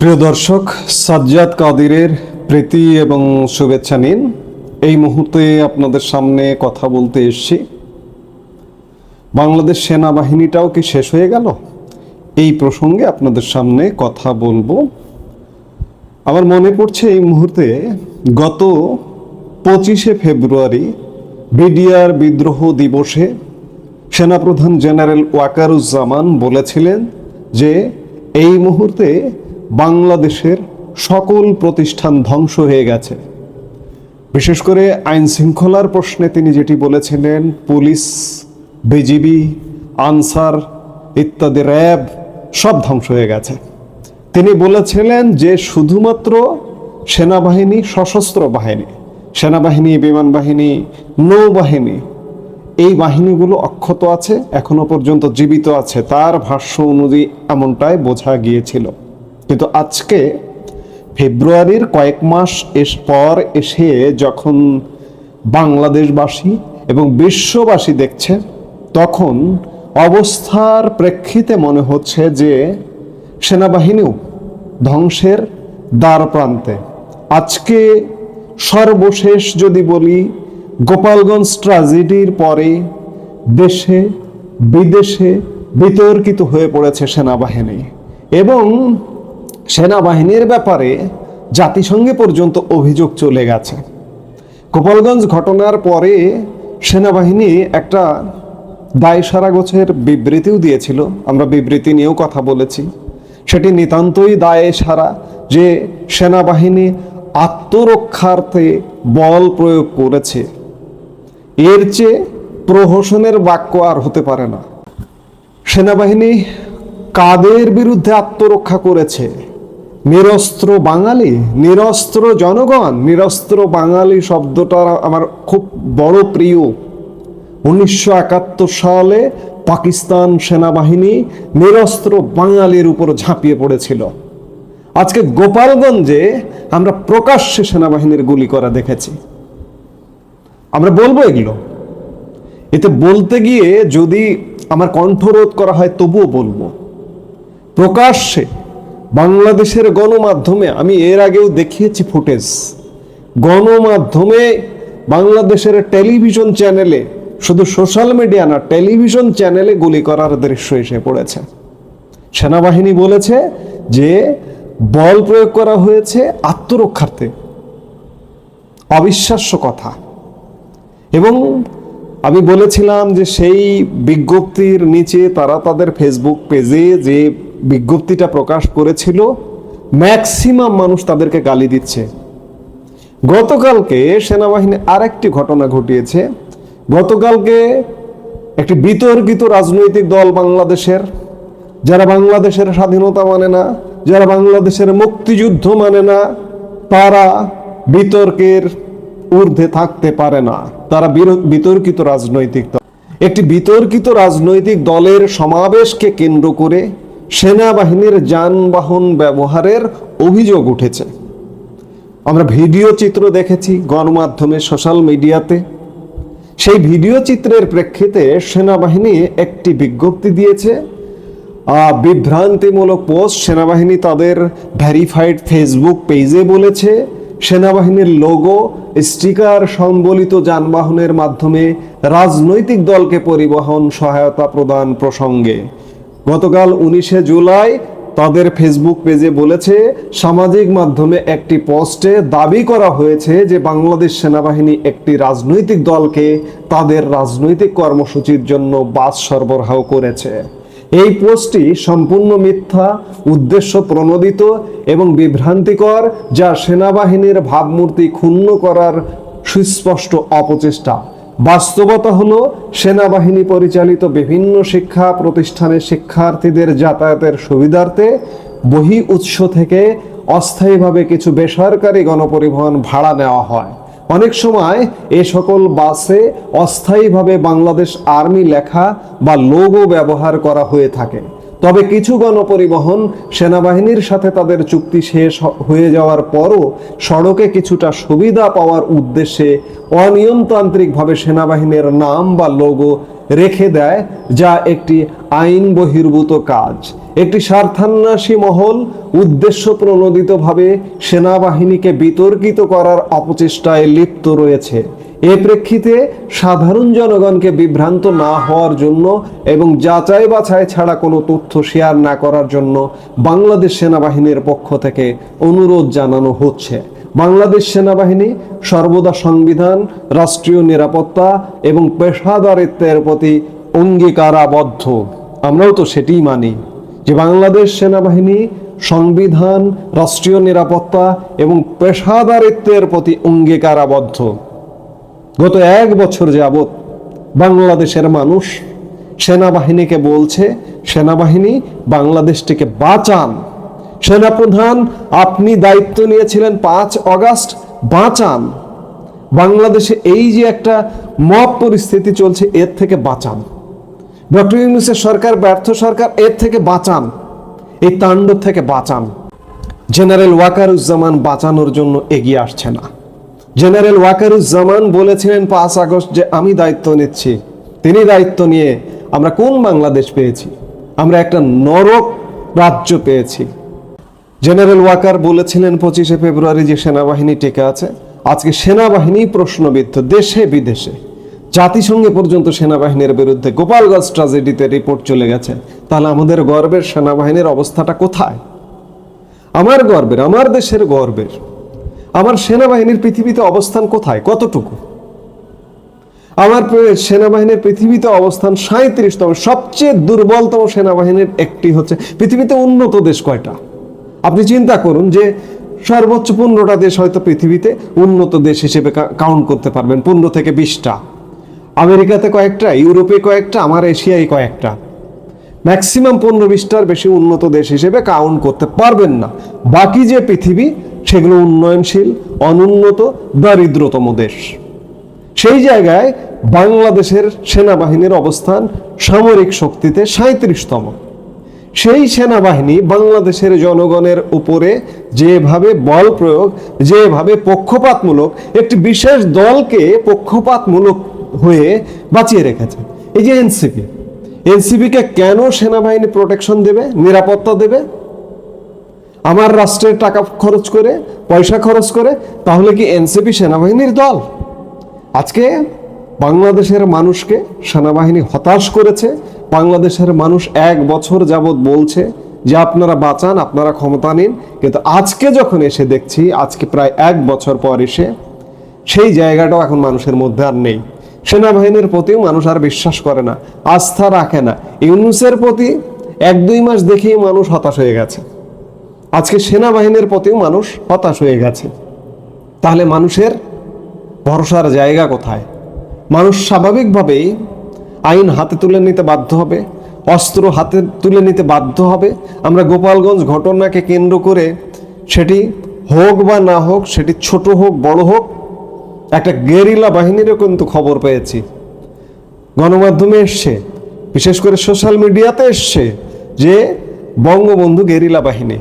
প্রিয় দর্শক, সাজ্জাদ কাদিরের প্রীতি এবং শুভেচ্ছা নিন। এই মুহূর্তে আপনাদের সামনে কথা বলতে এসেছি। বাংলাদেশ সেনাবাহিনীটাও কি শেষ হয়ে গেল? এই প্রসঙ্গে আপনাদের সামনে কথা বলব। আমার মনে পড়ছে এই মুহূর্তে গত পঁচিশে ফেব্রুয়ারি বিডিআর বিদ্রোহ দিবসে সেনাপ্রধান জেনারেল ওয়াকারুজ্জামান বলেছিলেন যে এই মুহূর্তে বাংলাদেশের সকল প্রতিষ্ঠান ধ্বংস হয়ে গেছে। বিশেষ করে আইন শৃঙ্খলার প্রশ্নে তিনি যেটি বলেছিলেন, পুলিশ, বিজিবি, আনসার ইত্যাদি, র্যাব সব ধ্বংস হয়ে গেছে। তিনি বলেছিলেন যে শুধুমাত্র সেনাবাহিনী, সশস্ত্র বাহিনী, সেনাবাহিনী, বিমান বাহিনী, নৌবাহিনী, এই বাহিনীগুলো অক্ষত আছে, এখনও পর্যন্ত জীবিত আছে। তার ভাষ্য অনুযায়ী এমনটাই বোঝা গিয়েছিল। কিন্তু আজকে ফেব্রুয়ারির কয়েক মাস এস পর এসে যখন বাংলাদেশবাসী এবং বিশ্ববাসী দেখছে, তখন অবস্থার প্রেক্ষিতে মনে হচ্ছে যে সেনাবাহিনীও ধ্বংসের দ্বার প্রান্তে। আজকে সর্বশেষ যদি বলি, গোপালগঞ্জ ট্রাজেডির পরে দেশে, বিদেশে বিতর্কিত হয়ে পড়েছে সেনাবাহিনী। এবং সেনাবাহিনীর ব্যাপারে জাতিসংঘে পর্যন্ত অভিযোগ চলে গেছে। গোপালগঞ্জ ঘটনার পরে সেনাবাহিনী একটা দায় সারা গোছের বিবৃতিও দিয়েছিল। আমরা বিবৃতি নিয়েও কথা বলেছি। সেটি নিতান্তই দায়ে সারা যে সেনাবাহিনী আত্মরক্ষার্থে বল প্রয়োগ করেছে। এর চেয়ে প্রহসনের বাক্য আর হতে পারে না। সেনাবাহিনী কাদের বিরুদ্ধে আত্মরক্ষা করেছে? নিরস্ত্র বাঙালি, নিরস্ত্র জনগণ, নিরস্ত্র বাঙালি শব্দটা আমার খুব বড় প্রিয়। উনিশশো একাত্তর সালে পাকিস্তান সেনাবাহিনী নিরস্ত্র বাঙালির উপর ঝাঁপিয়ে পড়েছিল। আজকে গোপালগঞ্জে আমরা প্রকাশ্যে সেনাবাহিনীর গুলি করা দেখেছি। আমরা বলব এগুলো। এতে বলতে গিয়ে যদি আমার কণ্ঠরোধ করা হয় তবুও বলব। প্রকাশ্যে বাংলাদেশের গণমাধ্যমে, আমি এর আগেও দেখিয়েছি ফুটেজ। গণমাধ্যমে বাংলাদেশের টেলিভিশন চ্যানেলে, শুধু সোশ্যাল মিডিয়া না, টেলিভিশন চ্যানেলে গুলি করার দৃশ্য এসে পড়েছে। সেনাবাহিনী বলেছে যে, বল প্রয়োগ করা হয়েছে আত্মরক্ষার্থে। অবিশ্বাস্য কথা। এবং আমি বলেছিলাম যে, সেই বিজ্ঞপ্তির নিচে তারা তাদের ফেসবুক পেজে যে বিজ্ঞপ্তিটা প্রকাশ করেছিল, ম্যাক্সিমাম মানুষ তাদেরকে গালি দিচ্ছে। গতকালকে সেনাবাহিনী আরেকটি ঘটনা ঘটিয়েছে। গতকালকে একটি বিতর্কিত রাজনৈতিক দল বাংলাদেশের, যারা বাংলাদেশের স্বাধীনতা মানে না, যারা বাংলাদেশের মুক্তিযুদ্ধ মানে না, তারা বিতর্কের ঊর্ধ্বে থাকতে পারে না। তারা বিতর্কিত রাজনৈতিক দল। একটি বিতর্কিত রাজনৈতিক দলের সমাবেশকে কেন্দ্র করে সেনাবাহিনীর যানবাহন ব্যবহারের অভিযোগ উঠেছে। আমরা ভিডিও চিত্র দেখেছি গণমাধ্যমে, সোশ্যাল মিডিয়াতে। সেই ভিডিও চিত্রের প্রেক্ষিতে সেনাবাহিনী একটি বিজ্ঞপ্তি দিয়েছে। বিভ্রান্তিমূলক পোস্ট সেনাবাহিনী তাদের ভেরিফাইড ফেসবুক পেজে বলেছে। সেনাবাহিনীর লোগো, স্টিকার, সম্বলিত যানবাহনের মাধ্যমে রাজনৈতিক দলকে পরিবহন সহায়তা প্রদান প্রসঙ্গে গতকাল উনিশে জুলাই তাদের ফেসবুক পেজে বলেছে, সামাজিক মাধ্যমে একটি পোস্টে দাবি করা হয়েছে যে বাংলাদেশ সেনাবাহিনী একটি রাজনৈতিক দলকে তাদের রাজনৈতিক কর্মসূচির জন্য বাস সরবরাহ করেছে। এই পোস্টটি সম্পূর্ণ মিথ্যা, উদ্দেশ্য প্রণোদিত এবং বিভ্রান্তিকর, যা সেনাবাহিনীর ভাবমূর্তি ক্ষুণ্ণ করার সুস্পষ্ট অপচেষ্টা। বাস্তবতা হলো সেনাবাহিনী পরিচালিত বিভিন্ন শিক্ষা প্রতিষ্ঠানের শিক্ষার্থীদের যাতায়াতের সুবিধার্থে বহি উৎস থেকে অস্থায়ীভাবে কিছু বেসরকারি গণপরিবহন ভাড়া নেওয়া হয়। অনেক সময় এ সকল বাসে অস্থায়ীভাবে বাংলাদেশ আর্মি লেখা বা লোগো ব্যবহার করা হয়ে থাকে। তবে কিছু গণপরিবহন সেনাবাহিনীর সাথে তাদের চুক্তি শেষ হয়ে যাওয়ার পরও সড়কে কিছুটা সুবিধা পাওয়ার উদ্দেশ্যে অনিয়মতান্ত্রিকভাবে সেনাবাহিনীর নাম বা লোগো রেখে দেয়, যা একটি আইন বহির্ভূত কাজ। একটি স্বার্থান্বেষী মহল উদ্দেশ্য প্রণোদিতভাবে সেনাবাহিনীকে বিতর্কিত করার অপচেষ্টায় লিপ্ত রয়েছে। এ প্রেক্ষিতে সাধারণ জনগণকে বিভ্রান্ত না হওয়ার জন্য এবং যাচাই বাছাই ছাড়া কোনো তথ্য শেয়ার না করার জন্য বাংলাদেশ সেনাবাহিনীর পক্ষ থেকে অনুরোধ জানানো হচ্ছে। বাংলাদেশ সেনাবাহিনী সর্বদা সংবিধান, রাষ্ট্রীয় নিরাপত্তা এবং পেশাদারিত্বের প্রতি অঙ্গীকারাবদ্ধ। আমরাও তো সেটিই মানি যে বাংলাদেশ সেনাবাহিনী সংবিধান, রাষ্ট্রীয় নিরাপত্তা এবং পেশাদারিত্বের প্রতি অঙ্গীকারাবদ্ধ। গত এক বছর যাবৎ বাংলাদেশের মানুষ সেনাবাহিনীকে বলছে, সেনাবাহিনী, বাংলাদেশটিকে বাঁচান। সেনাপ্রধান, আপনি দায়িত্ব নিয়েছিলেন পাঁচ অগাস্ট, বাঁচান। বাংলাদেশে এই যে একটা মব পরিস্থিতি চলছে, এর থেকে বাঁচান। ডক্টর ইউনুসের সরকার, ব্যর্থ সরকার, এর থেকে বাঁচান। এই তাণ্ডব থেকে বাঁচান। জেনারেল ওয়াকারুজ্জামান বাঁচানোর জন্য এগিয়ে আসছে না। জেনারেল ওয়াকারুজ্জামান বলেছিলেন পাঁচ আগস্ট যে আমি দায়িত্ব নিচ্ছি, তিনি দায়িত্ব নিয়ে আমরা কোন বাংলাদেশ পেয়েছি? আমরা একটা নরক রাজ্য পেয়েছি। জেনারেল ওয়াকার বলেছিলেন পঁচিশে ফেব্রুয়ারি যে সেনাবাহিনী টিকে আছে, আজকে সেনাবাহিনী প্রশ্নবিদ্ধ, দেশে বিদেশে। জাতিসংঘে পর্যন্ত সেনাবাহিনীর বিরুদ্ধে গোপালগঞ্জ ট্রাজেডিতে রিপোর্ট চলে গেছে। তাহলে আমাদের গর্বের সেনাবাহিনীর অবস্থাটা কোথায়? আমার গর্বের, আমার দেশের গর্বের। আমার সেনাবাহিনীর পৃথিবীতে অবস্থান কোথায়? কতটুকু? আমার সেনাবাহিনীর পৃথিবীতে অবস্থান সাঁত্রিশতম সবচেয়ে দুর্বলতম সেনাবাহিনীর একটি হচ্ছে পৃথিবীতে উন্নত দেশ কয়টা? আপনি চিন্তা করুন যে সর্বোচ্চ পনেরোটা দেশ হয়তো পৃথিবীতে উন্নত দেশ হিসেবে কাউন্ট করতে পারবেন, পনেরো থেকে বিশটা। আমেরিকাতে কয়েকটা, ইউরোপে কয়েকটা, আমার এশিয়ায় কয়েকটা। ম্যাক্সিমাম পনেরো বিশটার বেশি উন্নত দেশ হিসেবে কাউন্ট করতে পারবেন না। বাকি যে পৃথিবী সেগুলো উন্নয়নশীল, অনুন্নত, দারিদ্রতম দেশ। সেই জায়গায় বাংলাদেশের সেনাবাহিনীর অবস্থান সামরিক শক্তিতে সাঁত্রিশতম সেই সেনাবাহিনী বাংলাদেশের জনগণের উপরে যেভাবে বল প্রয়োগ, যেভাবে পক্ষপাতমূলক, একটি বিশেষ দলকে পক্ষপাতমূলক হয়ে বাঁচিয়ে রেখেছে। এই যে এনসিপি, এনসিপিকে কেন সেনাবাহিনী প্রোটেকশন দেবে, নিরাপত্তা দেবে? আমার রাষ্ট্রের টাকা খরচ করে, পয়সা খরচ করে, তাহলে কি এনসিপি সেনাবাহিনীর দল? আজকে বাংলাদেশের মানুষকে সেনাবাহিনী হতাশ করেছে, বাংলাদেশের মানুষ এক বছর যাবৎ বলছে যে আপনারা বাঁচান, আপনারা ক্ষমতা নিন, কিন্তু আজকে যখন এসে দেখছি, আজকে প্রায় এক বছর পর এসে সেই জায়গাটাও এখন মানুষের মধ্যে আর নেই। সেনাবাহিনীর প্রতিও মানুষ আর বিশ্বাস করে না, আস্থা রাখে না। ইউনুসের প্রতি এক দুই মাস দেখেই মানুষ হতাশ হয়ে গেছে। আজকে সেনাবাহিনীর প্রতিও মানুষ হতাশ হয়ে গেছে। তাহলে মানুষের ভরসার জায়গা কোথায়? মানুষ স্বাভাবিকভাবেই আইন হাতে তুলে নিতে বাধ্য হবে, অস্ত্র হাতে তুলে নিতে বাধ্য হবে। আমরা গোপালগঞ্জ ঘটনাকে কেন্দ্র করে সেটি হোক বা না হোক, সেটি ছোট হোক, বড় হোক, একটা গেরিলা বাহিনীরও কিন্তু খবর পেয়েছি। গণমাধ্যমে এসছে, বিশেষ করে সোশ্যাল মিডিয়াতে এসছে যে বঙ্গবন্ধু গেরিলা বাহিনী।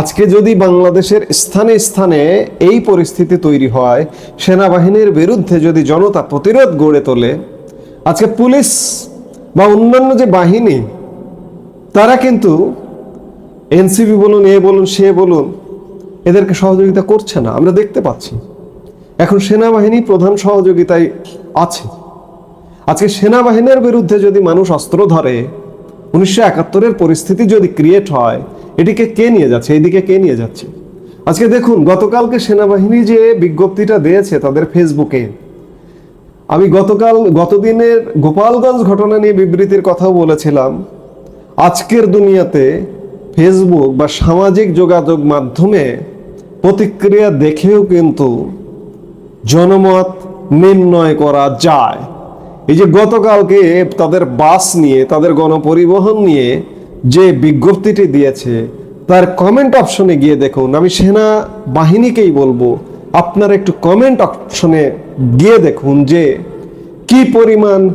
আজকে যদি বাংলাদেশের স্থানে স্থানে এই পরিস্থিতি তৈরি হয়, সেনাবাহিনীর বিরুদ্ধে যদি জনতা প্রতিরোধ গড়ে তোলে, আজকে পুলিশ বা অন্যান্য যে বাহিনী, তারা কিন্তু এনসিপি বলুন, এ বলুন, সে বলুন, এদেরকে সহযোগিতা করছে না। আমরা দেখতে পাচ্ছি, এখন সেনাবাহিনী প্রধান সহযোগিতায় আছে। আজকে সেনাবাহিনীর বিরুদ্ধে যদি মানুষ অস্ত্র ধরে, উনিশশো একাত্তরের পরিস্থিতি যদি ক্রিয়েট হয় এটিকে কে নিয়ে যাচ্ছে? এদিকে কে নিয়ে যাচ্ছে? আজকে দেখুন, গতকালকে সেনাবাহিনী যে বিজ্ঞপ্তিটা দিয়েছে তাদের ফেসবুকে, আমি গতকাল, গতদিনের গোপালগঞ্জ ঘটনা নিয়ে বিবৃতির কথাও বলেছিলাম। আজকের দুনিয়াতে ফেসবুক বা সামাজিক যোগাযোগ মাধ্যমে প্রতিক্রিয়া দেখেও কিন্তু জনমত নির্ণয় করা যায়। এই যে গতকালকে তাদের বাস নিয়ে, তাদের গণপরিবহন নিয়ে যে বিজ্ঞপ্তিটি দিয়েছে, তার কমেন্ট অপশনে গিয়ে দেখুন। আমি সেনা বাহিনীকেই বলব, আপনারা একটু কমেন্ট অপশনে গিয়ে দেখুন যে, কি পরিমাণ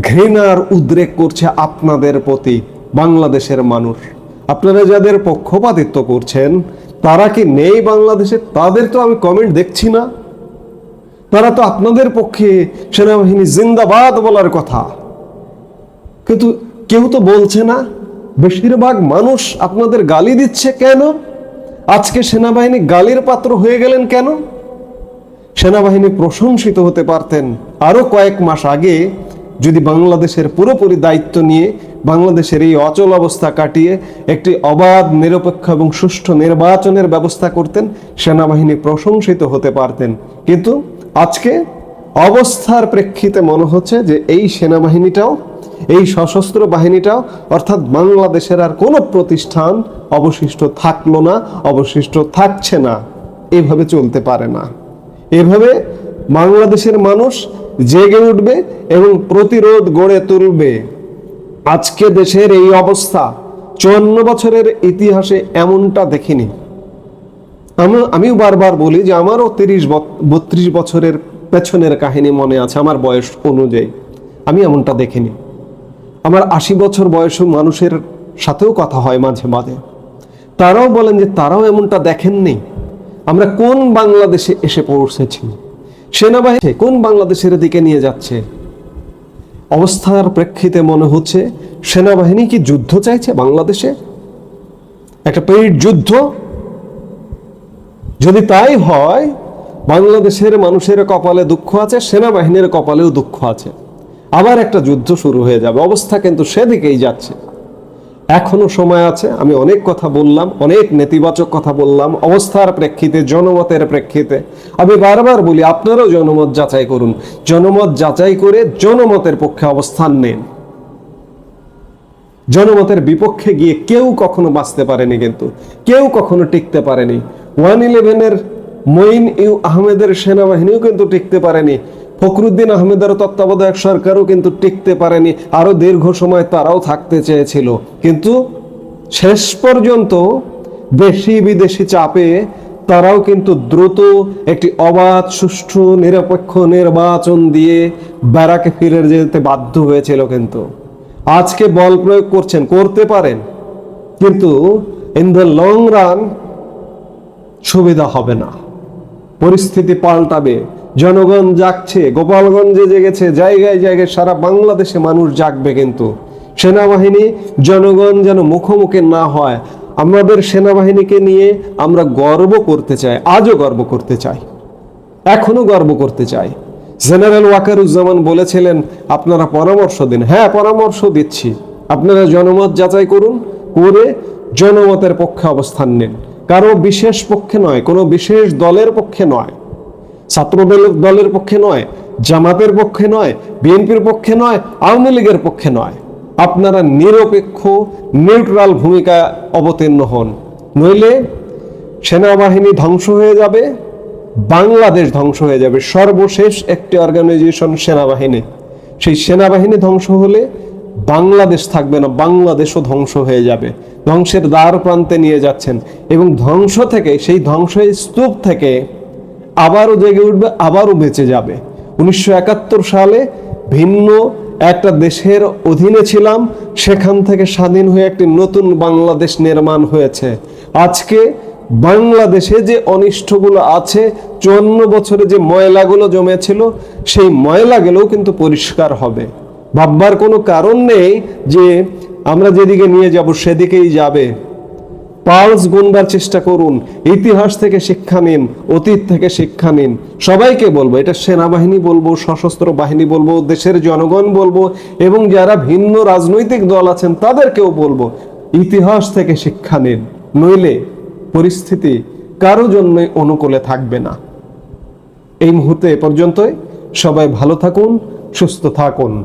ঘৃণার উদ্রেক করছে আপনাদের প্রতি বাংলাদেশের মানুষ। আপনারা যাদের পক্ষপাতিত্ব করছেন, তারা কি নেই বাংলাদেশে? তাদের তো আমি কমেন্ট দেখছি না। তারা তো আপনাদের পক্ষে সেনাবাহিনী জিন্দাবাদ বলার কথা। কিন্তু কেউ তো বলছে না। বেশিরভাগ মানুষ আপনাদের গালি দিচ্ছে কেন? আজকে সেনাবাহিনী গালির পাত্র হয়ে গেলেন কেন? সেনাবাহিনী প্রশংসিত হতে পারতেন আরও কয়েক মাস আগে যদি বাংলাদেশের পুরোপুরি দায়িত্ব নিয়ে বাংলাদেশের এই অচল অবস্থা কাটিয়ে একটি অবাধ, নিরপেক্ষ এবং সুষ্ঠু নির্বাচনের ব্যবস্থা করতেন, সেনাবাহিনী প্রশংসিত হতে পারতেন। কিন্তু আজকে অবস্থার প্রেক্ষিতে মনে হচ্ছে যে এই সেনাবাহিনীটাও এই সশস্ত্র বাহিনীটাও, অর্থাৎ বাংলাদেশের আর কোনো প্রতিষ্ঠান অবশিষ্ট থাকল না, অবশিষ্ট থাকছে না, এভাবে চলতে পারে না। এভাবে বাংলাদেশের মানুষ জেগে উঠবে এবং প্রতিরোধ গড়ে তুলবে। আজকে দেশের এই অবস্থা, চুয়ান্ন বছরের ইতিহাসে এমনটা দেখিনি। আমি, আমিও বারবার বলি যে আমারও তিরিশ বত্রিশ বছরের পেছনের কাহিনী মনে আছে, আমার বয়স অনুযায়ী। আমি এমনটা দেখিনি। আমার আশি বছর বয়সী মানুষের সাথেও কথা হয় মাঝে মাঝে। তারাও বলেন যে তারাও এমনটা দেখেননি। আমরা কোন বাংলাদেশে এসে পৌঁছেছি? সেনাবাহিনী কোন বাংলাদেশের দিকে নিয়ে যাচ্ছে? অবস্থার প্রেক্ষিতে মনে হচ্ছে সেনাবাহিনী কি যুদ্ধ চাইছে বাংলাদেশে? একটা পেইড যুদ্ধ? যদি তাই হয়, বাংলাদেশের মানুষের কপালে দুঃখ আছে, সেনাবাহিনীর কপালেও দুঃখ আছে। আবার একটা যুদ্ধ শুরু হয়ে যাবে। অবস্থা কিন্তু সেদিকেই যাচ্ছে। এখনও সময় আছে, আমি অনেক কথা বললাম, অনেক নেতিবাচক কথা বললাম, অবস্থার প্রেক্ষিতে, জনমতের প্রেক্ষিতে। আমি বারবার বলি, আপনারাও জনমত যাচাই করুন। জনমত যাচাই করে জনমতের পক্ষে অবস্থান নেন। জনমতের বিপক্ষে গিয়ে কেউ কখনো বাঁচতে পারেনি কিন্তু, কেউ কখনো টিকতে পারেনি। ওয়ান ইলেভেনের মঈন ইউ আহমেদের সেনাবাহিনীও কিন্তু টিকতে পারেনি। ফখরুদ্দিন আহমেদের তত্ত্বাবধায়ক সরকারও কিন্তু টিকতে পারেনি। আরও দীর্ঘ সময় তারাও থাকতে চেয়েছিল। কিন্তু শেষ পর্যন্ত দেশি বিদেশি চাপে তারাও কিন্তু দ্রুত একটি অবাধ, সুষ্ঠু, নিরপেক্ষ নির্বাচন দিয়ে ব্যারাকে ফিরে যেতে বাধ্য হয়েছিল কিন্তু। আজকে বল প্রয়োগ করছেন, করতে পারেন। কিন্তু ইন দ্য লং রান সুবিধা হবে না। পরিস্থিতি পাল্টাবে। জনগণ জাগছে, গোপালগঞ্জে জেগেছে, জায়গায় জায়গায় সারা বাংলাদেশে মানুষ জাগবে কিন্তু। সেনাবাহিনী, জনগণ যেন মুখোমুখি না হয়। আমাদের সেনাবাহিনীকে নিয়ে আমরা গর্ব করতে চাই, আজও গর্ব করতে চাই। এখনও গর্ব করতে চাই। জেনারেল ওয়াকারুজ্জামান বলেছিলেন, আপনারা পরামর্শ দিন। হ্যাঁ পরামর্শ দিচ্ছি। আপনারা জনমত যাচাই করুন, করে জনমতের পক্ষে অবস্থান নিন। কারও বিশেষ পক্ষে নয়, কোনো বিশেষ দলের পক্ষে নয়। ছাত্র দলের পক্ষে নয়, জামাতের পক্ষে নয়, বিএনপির পক্ষে নয়, আওয়ামী লীগের পক্ষে নয়। আপনারা নিরপেক্ষ, নিউট্রাল ভূমিকা অবতীর্ণ হন। নইলে সেনাবাহিনী ধ্বংস হয়ে যাবে, বাংলাদেশ ধ্বংস হয়ে যাবে। সর্বশেষ একটি অর্গানাইজেশন সেনাবাহিনী। সেই সেনাবাহিনী ধ্বংস হলে বাংলাদেশ থাকবে না, বাংলাদেশও ধ্বংস হয়ে যাবে। ধ্বংসের দ্বার প্রান্তে নিয়ে যাচ্ছেন। এবং ধ্বংস থেকে, সেই ধ্বংসের স্তূপ থেকে আবারও জেগে উঠবে, আবারও বেঁচে যাবে। উনিশশো একাত্তর সালে ভিন্ন একটা দেশের অধীনে ছিলাম, সেখান থেকে স্বাধীন হয়ে একটি নতুন বাংলাদেশ নির্মাণ হয়েছে। আজকে বাংলাদেশে যে অনিষ্টগুলো আছে, চুয়ান্ন বছরে যে ময়লাগুলো জমেছিল, সেই ময়লাগুলোও কিন্তু পরিষ্কার হবে। ভাববার কোনো কারণ নেই যে আমরা যেদিকে নিয়ে যাব, সেদিকেই যাবে। পালস গুনবার চেষ্টা করুন। ইতিহাস থেকে শিক্ষা নিন, অতীত থেকে শিক্ষা নিন। সবাইকে বলব, এটা সেনাবাহিনী বলব, সশস্ত্র বাহিনী বলব, দেশের জনগণ বলব, এবং যারা ভিন্ন রাজনৈতিক দল আছেন, তাদেরকেও বলব, ইতিহাস থেকে শিক্ষা নিন। নইলে পরিস্থিতি কারও জন্যই অনুকূলে থাকবে না। এই মুহূর্তে এ পর্যন্তই। সবাই ভালো থাকুন, সুস্থ থাকুন।